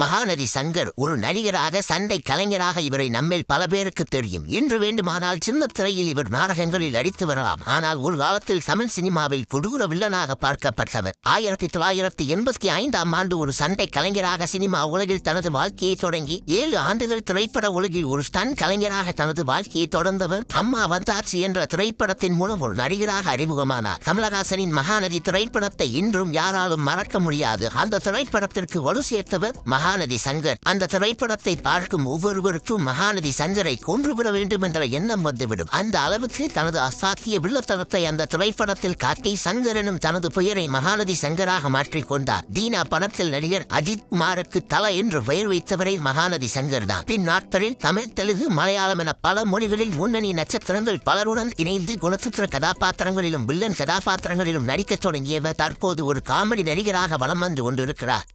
மகாநதி சங்கர் ஒரு நடிகராக சண்டை கலைஞராக இவரை நம்மில் பல பேருக்கு தெரியும். இன்று வேண்டுமானால் சின்ன திரையில் இவர் நாடகங்களில் அடித்து வரலாம். ஆனால் ஒரு காலத்தில் தமிழ் சினிமாவில் கொடூர வில்லனாக பார்க்கப்பட்டவர். ஆயிரத்தி தொள்ளாயிரத்தி எண்பத்தி ஐந்தாம் ஆண்டு ஒரு சண்டை கலைஞராக சினிமா உலகில் தனது வாழ்க்கையை தொடங்கி ஏழு ஆண்டுகள் திரைப்பட உலகில் ஒரு ஸ்டன் கலைஞராக தனது வாழ்க்கையை தொடர்ந்தவர் அம்மா வந்தாட்சி என்ற திரைப்படத்தின் மூலம் ஒரு நடிகராக அறிமுகமானார். கமலஹாசனின் மகாநதி திரைப்படத்தை இன்றும் யாராலும் மறக்க முடியாது. அந்த திரைப்படத்திற்கு வலு சேர்த்தவர் மகா மகாநதி சங்கர். அந்த திரைப்படத்தை பார்க்கும் ஒவ்வொருவருக்கும் மகாநதி சங்கரை கொன்றுவிட வேண்டும் என்ற எண்ணம் வந்துவிடும். அந்த அளவுக்கு தனது அசாத்திய வில்லத்தனத்தை அந்த திரைப்படத்தில் காட்டி சங்கர் எனும் தனது பெயரை மகாநதி சங்கராக மாற்றிக் கொண்டார். தீனா படத்தில் நடிகர் அஜித் குமாருக்கு தல என்று பெயர் வைத்தவரை மகாநதி சங்கர் தான் பின் நாட்களில் தமிழ் தெலுங்கு மலையாளம் என பல மொழிகளில் முன்னணி நட்சத்திரங்கள் பலருடன் இணைந்து குணச்சித்திர கதாபாத்திரங்களிலும் வில்லன் கதாபாத்திரங்களிலும் நடிக்கத் தொடங்கியவர் தற்போது ஒரு காமெடி நடிகராக வலம் வந்து கொண்டிருக்கிறார்.